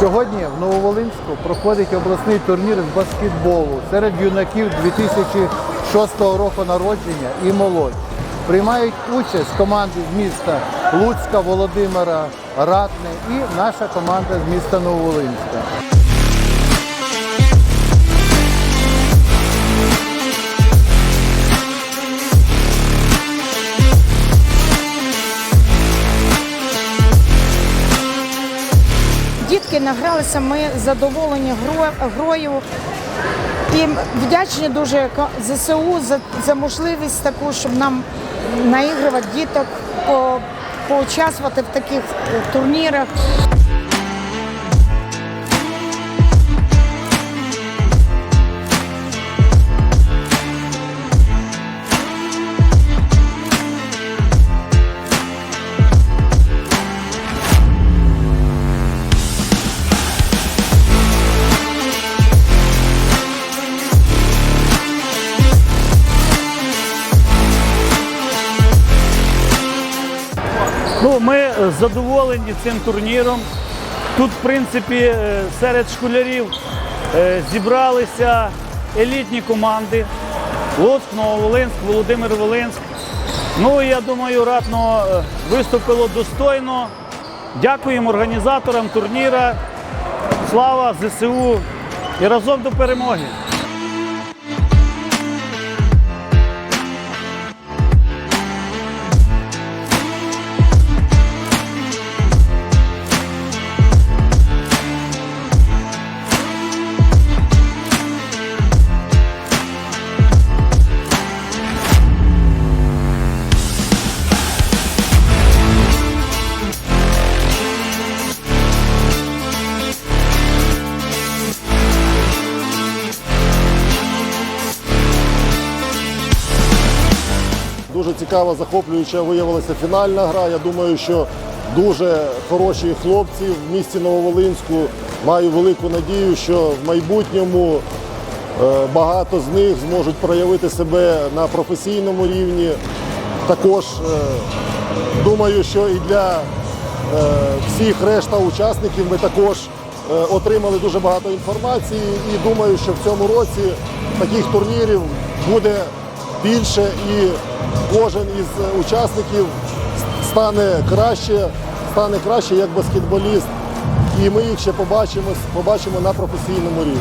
Сьогодні в Нововолинську проходить обласний турнір з баскетболу серед юнаків 2006 року народження і молодь. Приймають участь команди з міста Луцька, Володимира, Ратне і наша команда з міста Нововолинська. Дітки награлися, ми задоволені грою. І вдячні дуже ЗСУ за, за можливість таку, щоб нам наігрувати діток, по, поучаствувати в таких турнірах. Ну, ми задоволені цим турніром. Тут, в принципі, е, серед школярів е, зібралися елітні команди. Луцьк, Нововолинськ, Володимир Волинськ. Ну, я думаю, ратно е, виступило достойно. Дякуємо організаторам турніра. Слава ЗСУ і разом до перемоги. Дуже цікава, захоплююча виявилася фінальна гра. Я думаю, що дуже хороші хлопці в місті Нововолинську. Маю велику надію, що в майбутньому е, багато з них зможуть проявити себе на професійному рівні. Також е, думаю, що і для е, всіх решта учасників ми також отримали дуже багато інформації і думаю, що в цьому році таких турнірів буде більше і кожен із учасників стане краще, стане краще як баскетболіст. І ми їх ще побачимо, побачимо на професійному рівні.